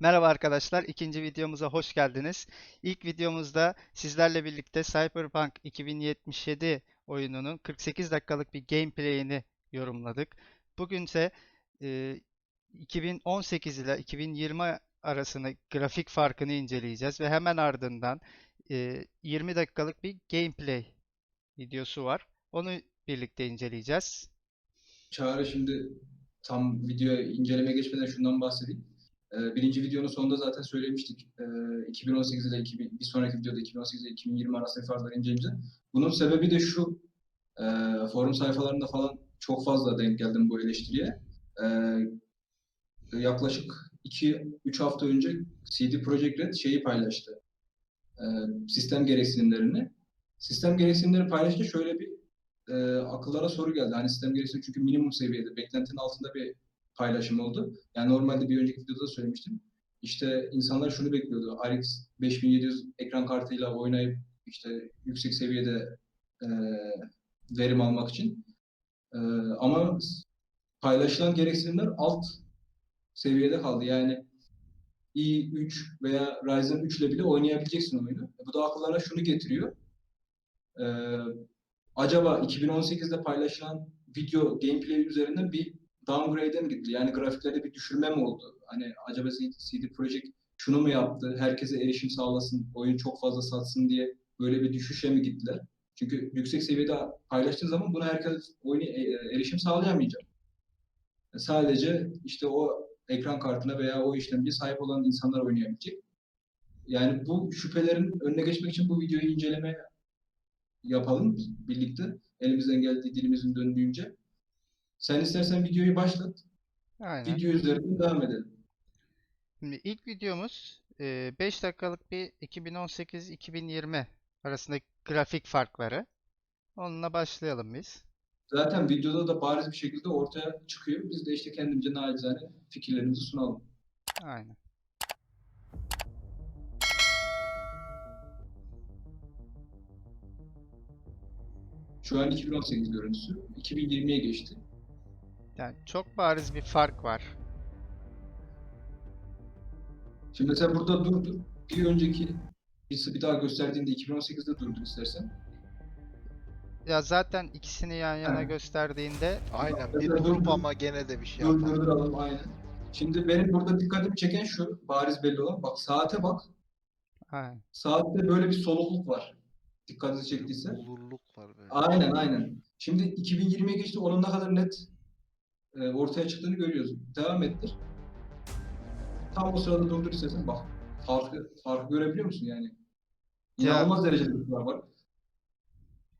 Merhaba arkadaşlar, ikinci videomuza hoş geldiniz. İlk videomuzda sizlerle birlikte Cyberpunk 2077 oyununun 48 dakikalık bir gameplay'ini yorumladık. Bugünse e, 2018 ile 2020 arasında grafik farkını inceleyeceğiz ve hemen ardından e, 20 dakikalık bir gameplay videosu var. Onu birlikte inceleyeceğiz. Çağrı şimdi tam videoya incelemeye geçmeden şundan bahsedeyim. Ee, birinci videonun sonunda zaten söylemiştik. Ee, 2018 ile 2000, bir sonraki videoda 2018 ile 2020 arasındaki farkları inceleyeceğiz. Bunun sebebi de şu. e, forum sayfalarında falan çok fazla denk geldim bu eleştiriye. Ee, yaklaşık 2-3 hafta önce CD Projekt Red şeyi paylaştı. Ee, sistem gereksinimlerini. Sistem gereksinimleri paylaşınca şöyle bir e, akıllara soru geldi. Hani sistem gereksinimi çünkü minimum seviyede, beklentinin altında bir paylaşım oldu. Yani normalde bir önceki videoda da söylemiştim. İşte insanlar şunu bekliyordu. RX 5700 ekran kartıyla oynayıp işte yüksek seviyede e, verim almak için. E, ama paylaşılan gereksinimler alt seviyede kaldı. Yani i3 veya Ryzen 3 ile bile oynayabileceksin oyunu. E, bu da akıllara şunu getiriyor. E, acaba 2018'de paylaşılan video gameplay üzerinden bir downgrade'e mi gitti? Yani grafiklerde bir düşürme mi oldu? Hani acaba CD Projekt şunu mu yaptı? Herkese erişim sağlasın, oyun çok fazla satsın diye böyle bir düşüşe mi gittiler? Çünkü yüksek seviyede paylaştığın zaman buna herkes oyunu e- erişim sağlayamayacak. Sadece işte o ekran kartına veya o işlemciye sahip olan insanlar oynayabilecek. Yani bu şüphelerin önüne geçmek için bu videoyu inceleme yapalım birlikte. Elimizden geldiği dilimizin döndüğünce. Sen istersen videoyu başlat. Aynen. Video üzerinden devam edelim. Şimdi ilk videomuz 5 dakikalık bir 2018-2020 arasındaki grafik farkları. Onunla başlayalım biz. Zaten videoda da bariz bir şekilde ortaya çıkıyor. Biz de işte kendimce nacizane fikirlerimizi sunalım. Aynen. Şu an 2018 görüntüsü. 2020'ye geçti. Yani çok bariz bir fark var. Şimdi mesela burada durdur. Bir önceki bir, bir daha gösterdiğinde 2018'de durdur istersen. Ya zaten ikisini yan yana Ha. gösterdiğinde Aynen bir dur, dur, durup dur. ama gene de bir şey yapalım. durduralım aynen. Şimdi benim burada dikkatimi çeken şu, bariz belli olan. Bak saate bak. aynen. Saatte böyle bir solukluk var. Dikkatinizi çektiyse. Olurluk var böyle. Aynen aynen. Şimdi 2020'ye geçti. Onun ne kadar net e, ortaya çıktığını görüyoruz. Devam ettir. Tam o sırada durdur istersen bak. Farkı, farkı görebiliyor musun yani? Ya- İnanılmaz derecede bir var.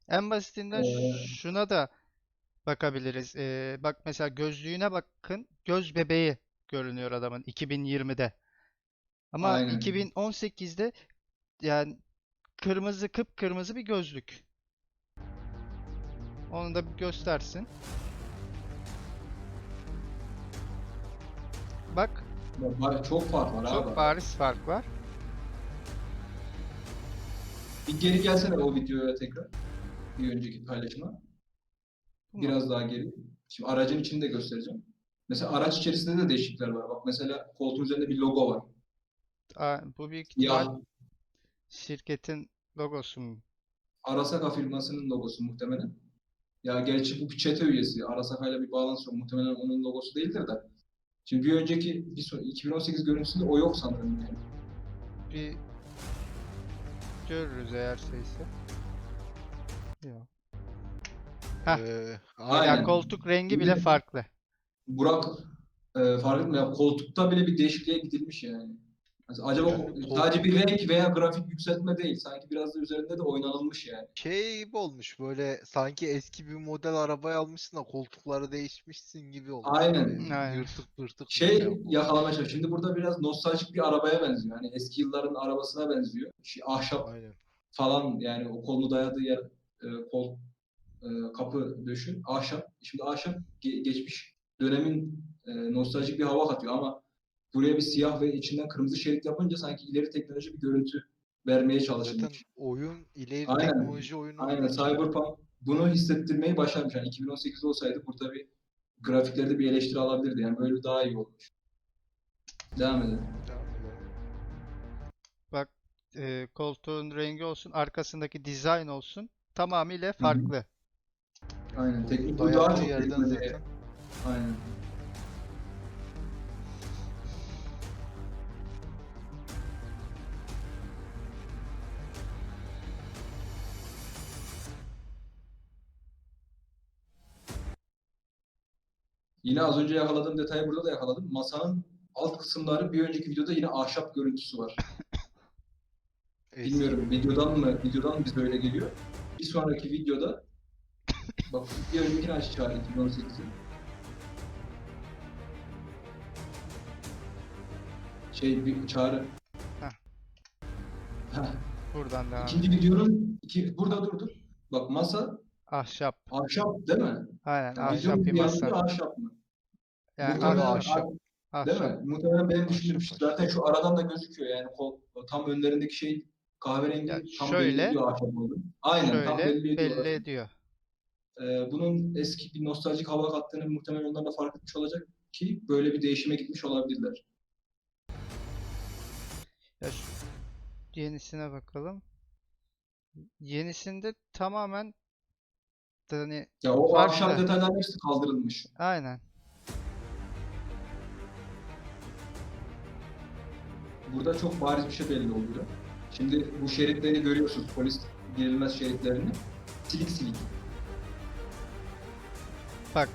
En basitinden Ee, şuna da bakabiliriz. Ee, bak mesela gözlüğüne bakın. Göz bebeği görünüyor adamın 2020'de. Ama Aynen. 2018'de yani kırmızı kıpkırmızı bir gözlük. Onu da bir göstersin. Bak Bak, çok fark var çok abi. bariz fark var. Bir geri gelsene o videoya tekrar. Bir önceki paylaşıma. Biraz daha geri. Şimdi aracın içini de göstereceğim. Mesela araç içerisinde de değişiklikler var. Bak mesela koltuğun üzerinde bir logo var. Aa, bu büyük Ya ihtimal şirketin logosu mu? Arasaka firmasının logosu muhtemelen. Ya gerçi bu bir çete üyesi. Arasaka'yla bir bağlantısı yok. Muhtemelen onun logosu değildir de. Şimdi bir önceki bir son- 2018 görüntüsünde o yok sanırım yani. Bir görürüz eğer şeyse. Yok. Heh. Ee, Aynen. Ya koltuk rengi bile farklı. Burak e, fark etmiyor. Ya, koltukta bile bir değişikliğe gidilmiş yani. Mesela acaba kol- sadece bir renk veya grafik yükseltme değil. Sanki biraz da üzerinde de oynanılmış yani. şey gibi olmuş böyle sanki eski bir model arabayı almışsın da koltukları değişmişsin gibi olmuş. Aynen. Böyle Aynen. Yırtık pırtık Şey olmuş. yakalamaya çalışıyor. Şimdi burada biraz nostaljik bir arabaya benziyor. Hani eski yılların arabasına benziyor. Şey, ahşap Aynen. falan yani o kolunu dayadığı yer e, kol e, kapı döşü ahşap. Şimdi ahşap ge- geçmiş dönemin e, nostaljik bir hava katıyor ama buraya bir siyah ve içinden kırmızı şerit yapınca sanki ileri teknoloji bir görüntü vermeye Zaten çalışılmış. oyun ileri Aynen. teknoloji oyunu Aynen Cyberpunk bunu hissettirmeyi başarmış. Yani 2018'de olsaydı burada bir grafiklerde bir eleştiri alabilirdi. Yani böyle daha iyi olmuş. Devam edelim. Devam e, koltuğun rengi olsun, arkasındaki dizayn olsun tamamıyla farklı. Aynen. Bu Teknik bu daha çok yerden zaten. Aynen. Yine az önce yakaladığım detayı burada da yakaladım. Masanın alt kısımları bir önceki videoda yine ahşap görüntüsü var. Bilmiyorum videodan mı videodan mı bize öyle geliyor. Bir sonraki videoda bak bir öncekini aç çağır 2018'i. Şey bir çağrı. Heh. Heh. Buradan devam. İkinci videonun iki, burada durdur. Bak masa Ahşap. ahşap değil mi? Aynen ahşap bir masa. ahşap mı? Yani Muhtemelen ah- ahşap. Değil ahşap. mi? Muhtemelen benim düşündüğüm ahşap. Zaten şu aradan da gözüküyor yani kol, tam önlerindeki şey kahverengi Ya tam şöyle- belli ediyor ahşap olduğunu. Aynen tam Şöyle belli ediyor. belli ediyor. Ee, bunun eski bir nostaljik hava kattığını muhtemelen onlar da fark etmiş olacak ki böyle bir değişime gitmiş olabilirler. Ya şu yenisine bakalım. Yenisinde tamamen hani Ya o Farklı. ahşap detayların hepsi kaldırılmış. aynen. Burada çok bariz bir şey belli oluyor. Şimdi bu şeritleri görüyorsunuz polis girilmez şeritlerini. Silik silik. Bak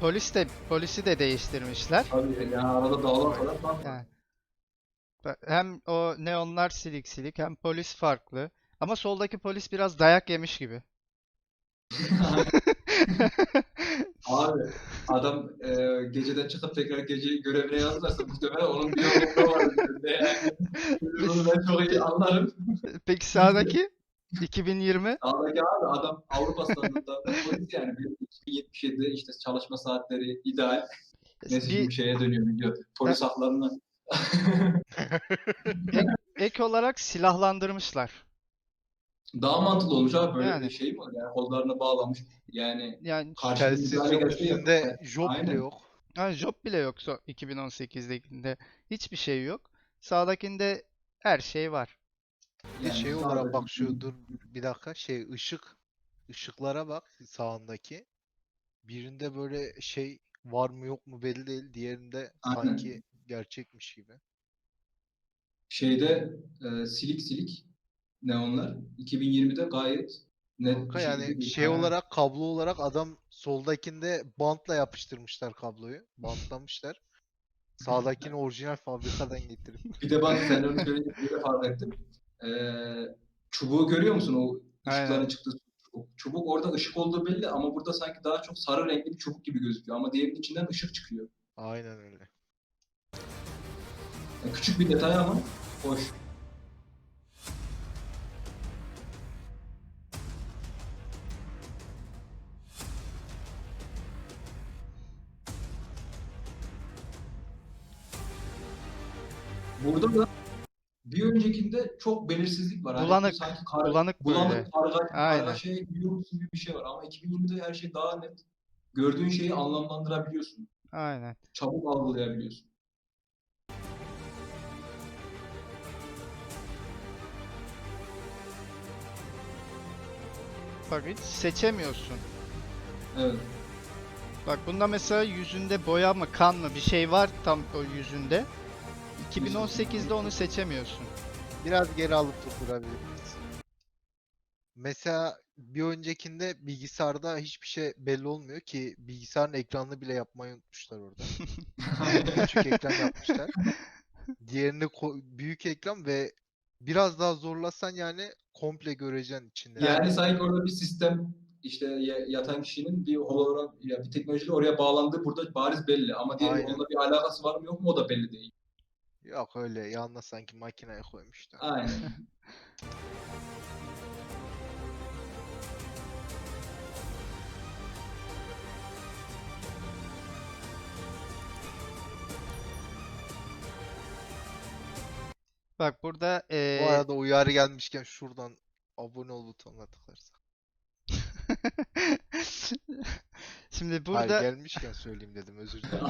polis de polisi de değiştirmişler. Tabii yani arada dağlar fark var. Yani bak, hem o neonlar silik silik hem polis farklı. Ama soldaki polis biraz dayak yemiş gibi. Abi adam e, geceden çıkıp tekrar gece görevine yazdılarsa muhtemelen onun bir yolunda var. yani. Bunu ben çok iyi anlarım. Peki sağdaki 2020 Sağdaki abi adam Avrupa standartlarında polis yani. 2077'de işte çalışma saatleri ideal. Neyse bir şeye dönüyor video. Polis haklarına. ek olarak silahlandırmışlar. Daha mantıklı olmuş abi böyle Yani. bir şey mi? Yani kollarına bağlamış. Yani Yani karşı Telsiz müdahale yok gelse üstünde yapar. job bile Aynen. yok. Ha, job bile yok so- 2018'dekinde. Hiçbir şey yok. Sağdakinde her şey var. Bir de Yani şey olarak bak şu dur bir dakika şey ışık ışıklara bak sağındaki. Birinde böyle şey var mı yok mu belli değil. Diğerinde Aynen. sanki gerçekmiş gibi. Şeyde e, silik silik neonlar 2020'de gayet net Kanka bir yani şey Ha. olarak kablo olarak adam soldakinde bantla yapıştırmışlar kabloyu. Bantlamışlar. Sağdakini orijinal fabrikadan getirip. Bir de bak sen onu söyleyince bir de fark ettim. Ee, çubuğu görüyor musun o ışıkların çıktığı çubuk. Çubuk orada ışık olduğu belli ama burada sanki daha çok sarı renkli bir çubuk gibi gözüküyor ama diğerinin içinden ışık çıkıyor. Aynen öyle. Yani küçük bir detay ama hoş. Burada da bir öncekinde çok belirsizlik var. Bulanık, sanki kar, bulanık böyle. bulanık, karga, Aynen. şey biliyormuşsun gibi bir şey var. Ama 2020'de her şey daha net. Gördüğün şeyi anlamlandırabiliyorsun. Aynen. Çabuk algılayabiliyorsun. Bak hiç seçemiyorsun. Evet. Bak bunda mesela yüzünde boya mı kan mı bir şey var tam o yüzünde. 2018'de onu seçemiyorsun. Biraz geri alıp durdurabiliriz. Mesela bir öncekinde bilgisayarda hiçbir şey belli olmuyor ki bilgisayarın ekranını bile yapmayı unutmuşlar orada. Küçük ekran yapmışlar. Diğerinde ko- büyük ekran ve biraz daha zorlasan yani komple göreceksin içinde. Yani sanki orada bir sistem işte ya- yatan kişinin bir hologram ya bir teknolojiyle oraya bağlandığı burada bariz belli ama diğer onunla bir alakası var mı yok mu o da belli değil. Yok öyle yanına sanki makineye koymuşlar. Aynen. Bak burada Bu eee, arada uyarı gelmişken şuradan abone ol butonuna tıklarsan. şimdi Hayır burada gelmişken söyleyeyim dedim özür dilerim.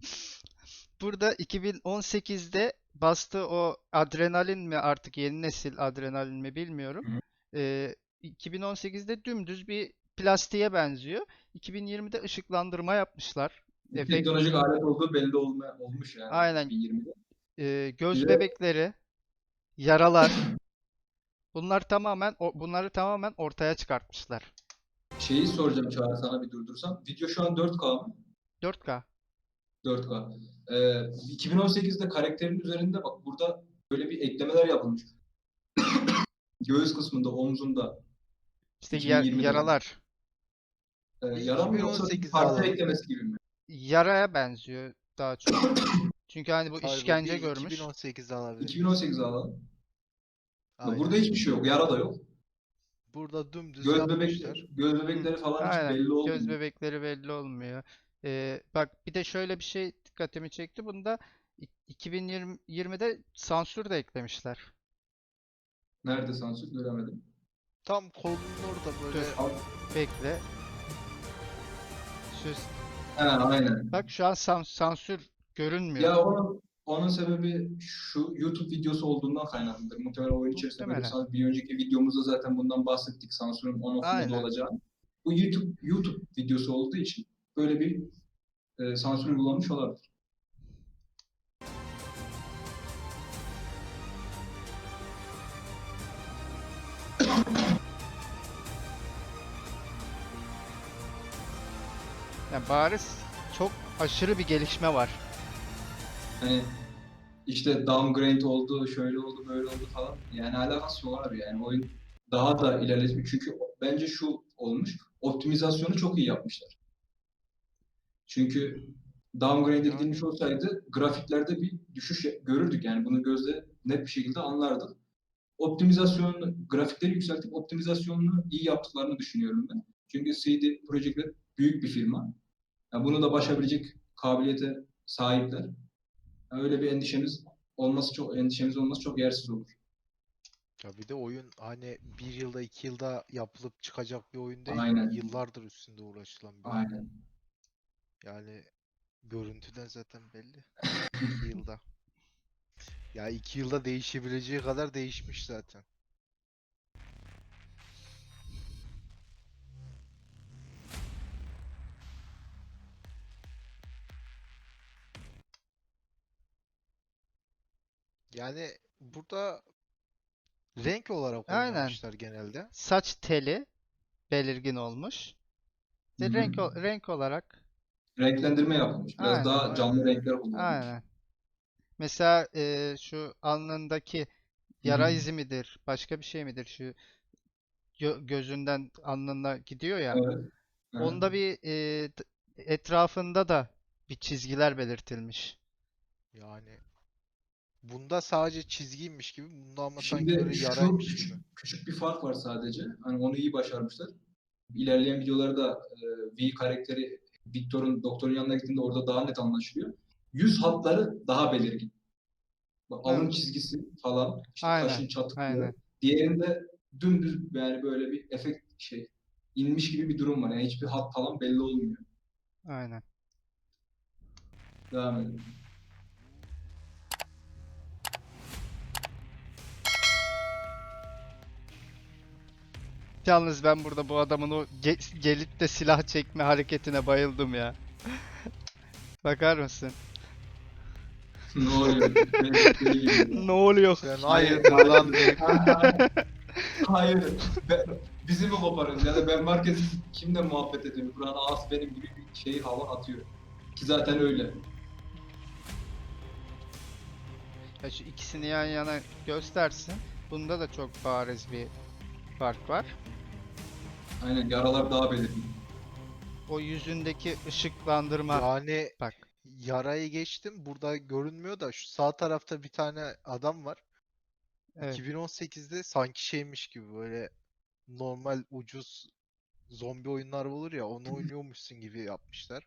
burada 2018'de bastığı o adrenalin mi artık yeni nesil adrenalin mi bilmiyorum. Hı. Ee, 2018'de dümdüz bir plastiğe benziyor. 2020'de ışıklandırma yapmışlar. Efekt, Teknolojik alet olduğu belli olma, olmuş yani Aynen. 2020'de. e, göz Bir de- bebekleri, yaralar. Bunlar tamamen bunları tamamen ortaya çıkartmışlar. Şeyi soracağım Çağrı sana bir durdursam. Video şu an 4K mı? 4K. 4K. Ee, 2018'de karakterin üzerinde bak burada böyle bir eklemeler yapılmış. Göğüs kısmında, omzunda. İşte ya- 2020'de. yaralar. Ee, yara mı yoksa 2018'de parça eklemesi gibi mi? Yaraya benziyor daha çok. Çünkü hani bu Harbi işkence bir görmüş. 2018'de alabilir. 2018'e alalım. Aynen. Burada hiçbir şey yok. Yara da yok. Burada dümdüz Göz yapmışlar. bebekleri, göz bebekleri falan hiç Aynen. belli olmuyor. Göz bebekleri belli olmuyor. Ee, bak bir de şöyle bir şey dikkatimi çekti. Bunda i- 2020'de sansür de eklemişler. Nerede sansür göremedim. Tam kolunun orada böyle Dur. Bekle. Şu, He aynen. bak şu an san- sansür görünmüyor. Ya onun onun sebebi şu YouTube videosu olduğundan kaynaklıdır. Muhtemelen oyun içerisinde böyle Muhtemelen. san- bir önceki videomuzda zaten bundan bahsettik. Sansürün on Aynen. olacağını. Bu YouTube YouTube videosu olduğu için böyle bir e, sansür uygulanmış olabilir. Yani bariz çok aşırı bir gelişme var. Hani işte downgrade oldu, şöyle oldu, böyle oldu falan. Yani alakası yok abi yani oyun daha da ilerletmiş. Çünkü bence şu olmuş. Optimizasyonu çok iyi yapmışlar. Çünkü downgrade edilmiş olsaydı grafiklerde bir düşüş görürdük. Yani bunu gözle net bir şekilde anlardık. Optimizasyonunu, grafikleri yükseltip optimizasyonunu iyi yaptıklarını düşünüyorum ben. Çünkü CD Projekt Red büyük bir firma. Yani bunu da başarabilecek kabiliyete sahipler. Yani öyle bir endişemiz olması çok endişemiz olması çok yersiz olur. Ya bir de oyun hani bir yılda iki yılda yapılıp çıkacak bir oyun değil. Aynen. Yıllardır üstünde uğraşılan bir oyun. Yani görüntüden zaten belli. İki yılda. Ya iki yılda değişebileceği kadar değişmiş zaten. Yani burada renk olarak Aynen. oynamışlar genelde. Saç teli belirgin olmuş. Ve renk o- renk olarak Renklendirme yapılmış. Biraz Aynen. daha canlı renkler kullanılmış. aynen. Mesela e, şu alnındaki yara hı. izi midir, başka bir şey midir? Şu gö- gözünden alnına gidiyor ya. Evet. Evet. Onda bir e, etrafında da bir çizgiler belirtilmiş. Yani bunda sadece çizgiymiş gibi, bunda ama sanki Şimdi böyle şu yaraymış küçük, gibi. küçük bir fark var sadece. Hani onu iyi başarmışlar. İlerleyen videolarda e, V karakteri Victor'un doktorun yanına gittiğinde orada daha net anlaşılıyor. Yüz hatları daha belirgin. Bak, alın Evet. çizgisi falan, işte Aynen, kaşın çatıklığı. aynen. Diğerinde dümdüz yani böyle bir efekt şey inmiş gibi bir durum var. Yani hiçbir hat falan belli olmuyor. Aynen. Devam edelim. Yalnız ben burada bu adamın o ge- gelip de silah çekme hareketine bayıldım ya. Bakar mısın? ne oluyor? Ne oluyor? Sen Hayır, lan hayır. Ben, bizi mi koparıyorsun? Ya da ben market kimle muhabbet ediyorum? Kur'an ağız benim gibi bir şeyi hava atıyor. Ki zaten öyle. Ya şu ikisini yan yana göstersin. Bunda da çok bariz bir fark var. Aynen yaralar daha belirgin. O yüzündeki ışıklandırma. Yani Bak. yarayı geçtim. Burada görünmüyor da şu sağ tarafta bir tane adam var. Evet. 2018'de sanki şeymiş gibi böyle normal ucuz zombi oyunlar olur ya onu oynuyormuşsun gibi yapmışlar.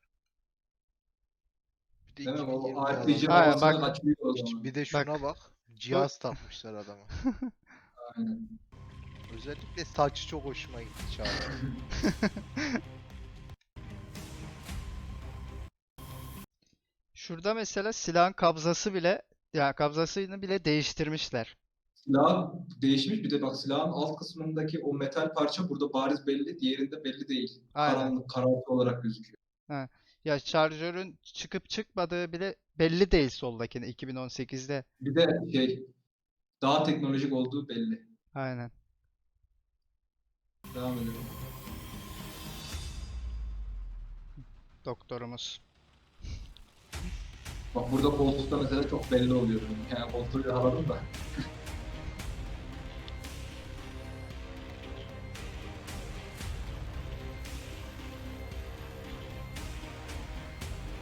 Bir de mi? O 2020'de RPG adam- Aynen, havasına bak. o zaman. Bir de şuna bak. Cihaz takmışlar adama. Aynen. Özellikle saç çok hoşuma gitti Çağrı. Şurada mesela silahın kabzası bile Ya kabzasını bile değiştirmişler. Silah değişmiş bir de bak silahın alt kısmındaki o metal parça burada bariz belli, diğerinde belli değil. Aynen. Karanlık, karartı olarak gözüküyor. Ya şarjörün çıkıp çıkmadığı bile belli değil soldakine 2018'de. Bir de şey daha teknolojik olduğu belli. Aynen. Devam edelim. Doktorumuz. Bak burada koltukta mesela çok belli oluyor. Yani koltuğu yakaladım da.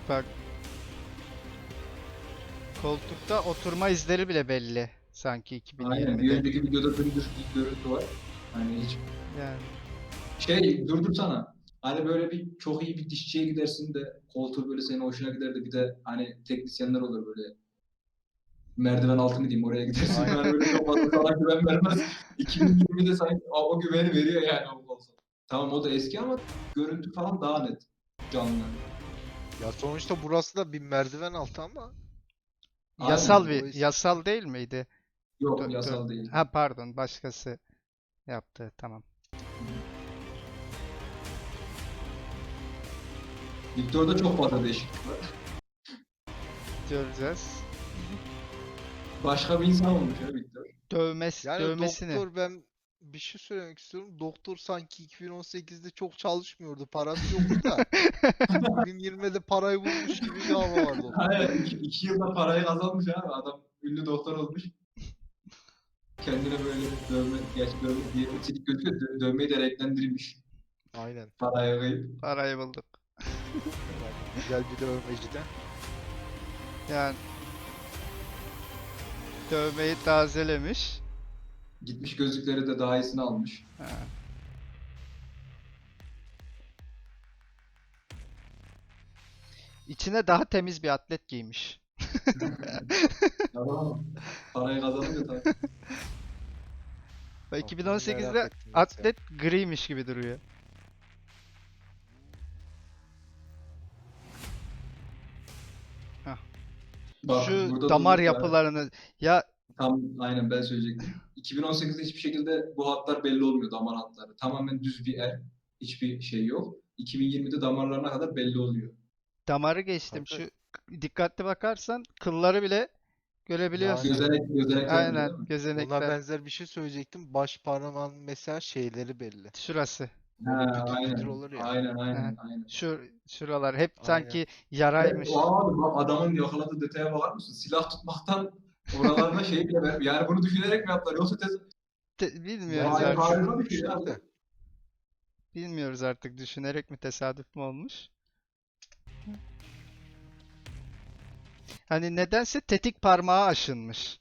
Bak. Koltukta oturma izleri bile belli sanki Aynen. Bir 2020'de. önceki videoda dümdüz bir görüntü var. Hani hiç Yani şey durdursana. Hani böyle bir çok iyi bir dişçiye gidersin de koltuğu böyle senin hoşuna gider de bir de hani teknisyenler olur böyle merdiven altı mı diyeyim oraya gidersin. Aynen. Yani böyle çok fazla sana güven vermez. 2020'de sanki o o güveni veriyor yani o. Tamam o da eski ama görüntü falan daha net. Canlı. Ya sonuçta burası da bir merdiven altı ama yasal Aynen, bir dolayısıyla- yasal değil miydi? Yok dö- yasal değil. Ha pardon başkası yaptı tamam. Victor'da çok fazla değişiklik var. Göreceğiz. Başka bir insan olmuş ya Victor. Dövmesi, yani dövmesini. doktor ben bir şey söylemek istiyorum. Doktor sanki 2018'de çok çalışmıyordu. Parası yoktu da. 2020'de parayı bulmuş gibi bir hava. Hayır, iki, iki yılda parayı kazanmış abi. Adam ünlü doktor olmuş. Kendine böyle dövme, gerçi dövme diye itilik gözüküyor. Dö- dövmeyi de renklendirmiş. Aynen. Paraya kıyıp. Parayı bulduk. Güzel bir dövmeciden. Yani dövmeyi tazelemiş. Gitmiş gözlükleri de daha iyisini almış. Ha. İçine daha temiz bir atlet giymiş. Tamam. Parayı kazanınca tabii. Ve Bak, bunu merak 2018'de ettim mesela. atlet griymiş gibi duruyor. Bak, Şu burada damar durduk ya. yapılarını ya Tam aynen ben söyleyecektim. 2018'de hiçbir şekilde bu hatlar belli olmuyor damar hatları. Tamamen düz bir el. Hiçbir şey yok. 2020'de damarlarına kadar belli oluyor. damarı geçtim. Kanka- Şu dikkatli bakarsan kılları bile görebiliyorsun. Yani- Gözenek, gözenek Aynen gözenekler. benzer bir şey söyleyecektim. Baş parmağın mesela şeyleri belli. Şurası. Ha, aynen. olur ya. Aynen, aynen, Ha. aynen. Şu şuralar hep Aynen. sanki yaraymış. Evet, abi adamın yakaladığı detaya bakar mısın? Silah tutmaktan oralarına şey bile ver. Yani bunu düşünerek mi yaptılar? Yoksa tez... Te- bilmiyoruz Vay, artık. Bilmiyoruz artık düşünerek mi tesadüf mü olmuş? Hani nedense tetik parmağı aşınmış.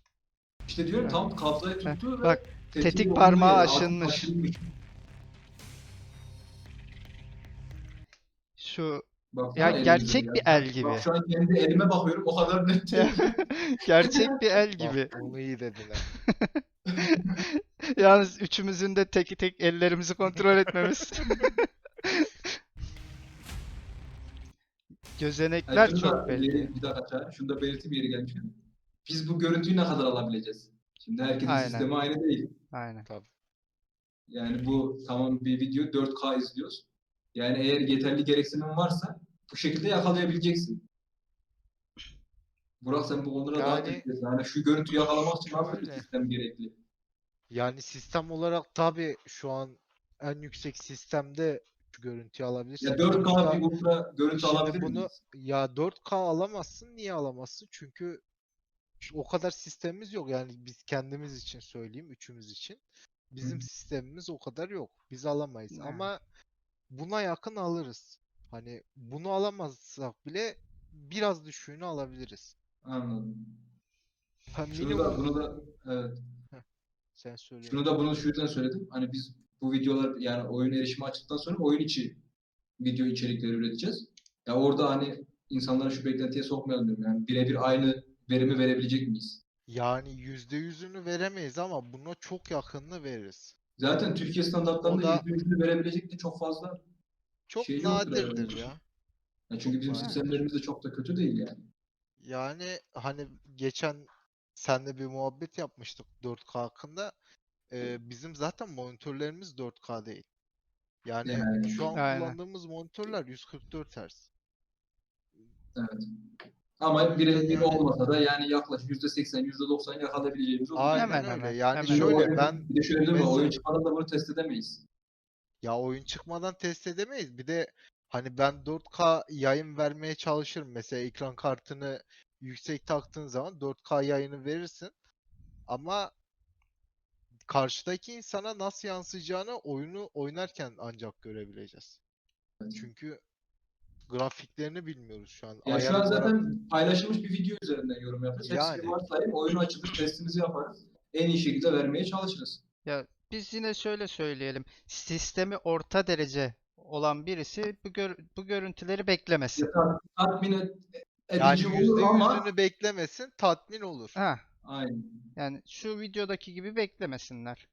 İşte diyorum tam kabzayı tuttu ve bak, tetik parmağı aşınmış. aşınmış. Şu Baksana Ya gerçek ya. bir el Bak gibi. şu an kendi elime bakıyorum o kadar net değil. gerçek bir el gibi. Bak bunu iyi dediler. Yalnız üçümüzün de tek tek ellerimizi kontrol etmemiz. Gözenekler Yani şunu çok da belli. ileri- Bir dakika şunu da belirtip yeri gelmişken. Biz bu görüntüyü ne kadar alabileceğiz? Şimdi herkesin Aynen. sistemi aynı değil. Aynen. Yani bu tamam bir video 4K izliyoruz. Yani eğer yeterli gereksinim varsa bu şekilde yakalayabileceksin. Burak sen bu konuda daha Yani- tecrübelisin. Yani şu görüntüyü yakalamak için nasıl bir sistem gerekli? Yani sistem olarak tabii şu an en yüksek sistemde görüntüyü alabilirsin. Ya 4K Sonuçta bir ultra görüntü alabilir bunu miyiz? ya 4K alamazsın. Niye alamazsın? Çünkü o kadar sistemimiz yok. Yani biz kendimiz için söyleyeyim, üçümüz için. Bizim Hı. sistemimiz o kadar yok. Biz alamayız. Yani. Ama buna yakın alırız. Hani bunu alamazsak bile biraz düşüğünü alabiliriz. Anladım. Ha, Şunu da bunu da evet. sen söyle. Şunu da bunu şu yüzden söyledim. Hani biz bu videolar yani oyun erişimi açtıktan sonra oyun içi video içerikleri üreteceğiz. Ya orada hani insanları şu beklentiye sokmayalım diyorum. Yani birebir aynı verimi verebilecek miyiz? Yani yüzde yüzünü veremeyiz ama buna çok yakınını veririz. Zaten Türkiye standartlarında da- %100'ünü verebilecek de çok fazla. Çok Şey nadirdir ya. Ya çünkü bizim sistemlerimiz de çok da kötü değil yani. Yani hani geçen senle bir muhabbet yapmıştık 4K hakkında. Ee, bizim zaten monitörlerimiz 4K değil. Yani Yani. şu an Aynen. kullandığımız monitörler 144 Hz. Evet. Ama birebir olmasa da yani yaklaşık %80, %90 yakalayabileceğimiz oluyor. Aynen Hemen öyle. hemen, Yani hemen şöyle ben bir de şöyle değil mi? mesela- Oyun çıkmadan da bunu test edemeyiz. Ya oyun çıkmadan test edemeyiz. Bir de hani ben 4K yayın vermeye çalışırım. Mesela ekran kartını yüksek taktığın zaman 4K yayını verirsin. Ama karşıdaki insana nasıl yansıyacağını oyunu oynarken ancak görebileceğiz. Evet. Çünkü grafiklerini bilmiyoruz şu an. Ya Ayar şu an olarak- zaten paylaşılmış bir video üzerinden yorum. Hepsi Yani. bir varsayım. Oyunu açılır, testimizi yaparız. En iyi şekilde vermeye çalışırız. Ya biz yine şöyle söyleyelim. Sistemi orta derece olan birisi bu, gör- bu görüntüleri beklemesin. Ya, tat- tatmin et- yani edici yüzde olur ama yüzünü beklemesin, tatmin olur. Ha, Aynen. yani şu videodaki gibi beklemesinler.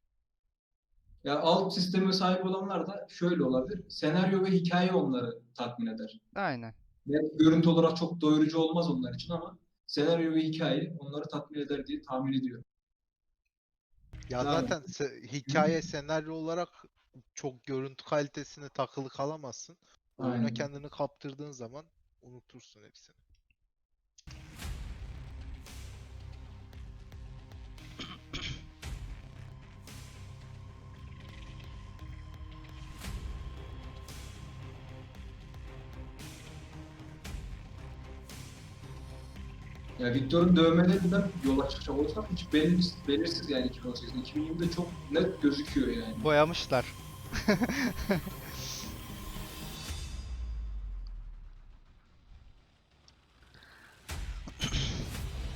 Ya alt sisteme sahip olanlar da şöyle olabilir. Senaryo ve hikaye onları tatmin eder. Aynen. Ve görüntü olarak çok doyurucu olmaz onlar için ama senaryo ve hikaye onları tatmin eder diye tahmin ediyorum. Ya Yani- zaten se- hikaye senaryo olarak çok görüntü kalitesine takılı kalamazsın. Oyuna Aynen. kendini kaptırdığın zaman unutursun hepsini. Ya Victor'un dövmelerinden yola çıkacak olursak hiç belirsiz, belirsiz yani 2018'de. 2020'de çok net gözüküyor yani. Boyamışlar.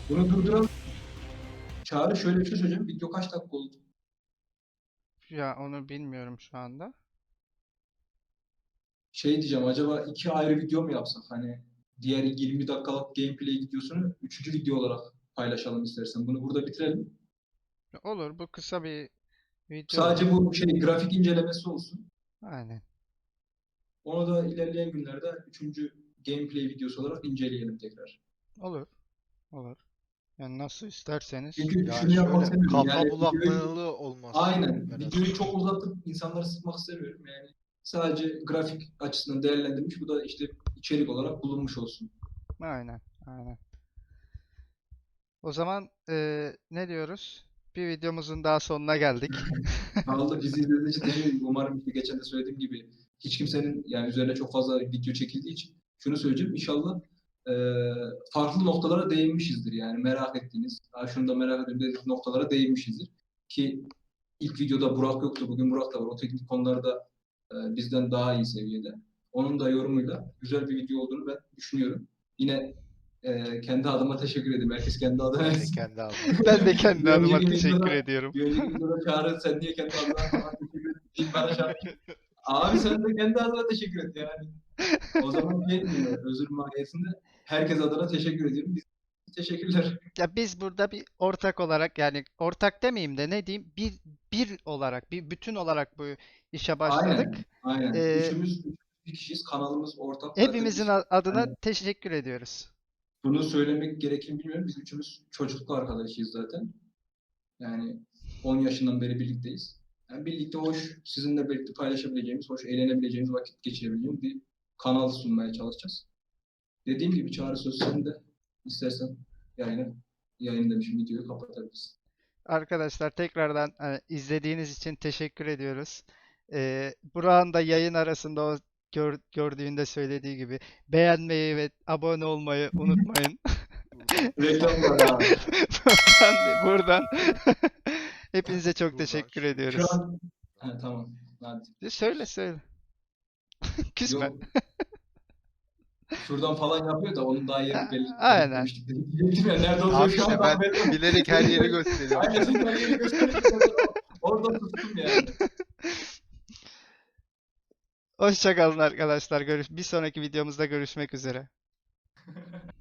Bunu durduralım. Çağrı şöyle bir şey söyleyeceğim. Video kaç dakika oldu? Ya onu bilmiyorum şu anda. Şey diyeceğim acaba iki ayrı video mu yapsak? Hani diğer 20 dakikalık gameplay videosunu üçüncü video olarak paylaşalım istersen. Bunu burada bitirelim. Olur bu kısa bir video. Sadece bu şey grafik incelemesi olsun. Aynen. Onu da ilerleyen günlerde üçüncü gameplay videosu olarak inceleyelim tekrar. Olur. Olur. Yani nasıl isterseniz. Çünkü Yani şunu yapmak istemiyorum. kafa Yani bulanıklığı olmaz. Aynen. Videoyu çok uzatıp insanları sıkmak istemiyorum. Yani sadece grafik açısından değerlendirmiş. Bu da işte içerik olarak bulunmuş olsun. Aynen. Aynen. O zaman eee, ne diyoruz? Bir videomuzun daha sonuna geldik. Kaldı bizi izlediğiniz için teşekkür ederim. Umarım geçen de söylediğim gibi hiç kimsenin yani üzerine çok fazla video çekildiği için şunu söyleyeceğim. İnşallah eee, farklı noktalara değinmişizdir. Yani merak ettiğiniz, "Aa, şunu da merak ediyorum dediğiniz noktalara değinmişizdir. Ki ilk videoda Burak yoktu. Bugün Burak da var. O teknik konularda eee, bizden daha iyi seviyede. Onun da yorumuyla güzel bir video olduğunu ben düşünüyorum. Yine eee, kendi adıma teşekkür ederim. Herkes kendi adına Ben de kendi adıma. Ben de kendi adıma teşekkür videoda- ediyorum. Bir önceki videoda Çağrı sen niye kendi adına teşekkür ettin? Bana. Abi sen de kendi adına teşekkür et yani. O zaman şey diyeyim, özür mahiyetinde herkes adına teşekkür ediyorum. Biz teşekkürler. Ya biz burada bir ortak olarak yani ortak demeyeyim de ne diyeyim bir bir olarak bir bütün olarak bu işe başladık. Aynen. Ee, Üçümüz bir kişiyiz. Kanalımız ortak. Zaten Hepimizin a- adına Aynen. teşekkür ediyoruz. Bunu söylemek gerekir mi bilmiyorum. Biz üçümüz çocukluk arkadaşıyız zaten. Yani 10 yaşından beri birlikteyiz. Yani birlikte hoş, sizinle birlikte paylaşabileceğimiz, hoş eğlenebileceğimiz, vakit geçirebileceğimiz bir kanal sunmaya çalışacağız. Dediğim gibi çağrı söz senin de istersen yayını, yayın demişim videoyu kapatabiliriz. Arkadaşlar tekrardan e, izlediğiniz için teşekkür ediyoruz. Ee, Burak'ın da yayın arasında o gör- gördüğünde söylediği gibi beğenmeyi ve abone olmayı unutmayın. Buradan, buradan hepinize çok Buradan teşekkür ediyoruz. Şu an... Ha, tamam. Hadi. Söyle söyle. Küsme. Yok. Şuradan falan yapıyor da onun daha yeri belli. Aynen. Nerede olduğunu Abi şu işte an ben bilerek her yeri gösteriyorum. Aynen ben yeri göstereyim. Orada tuttum yani. Hoşça kalın arkadaşlar. Görüş bir sonraki videomuzda görüşmek üzere.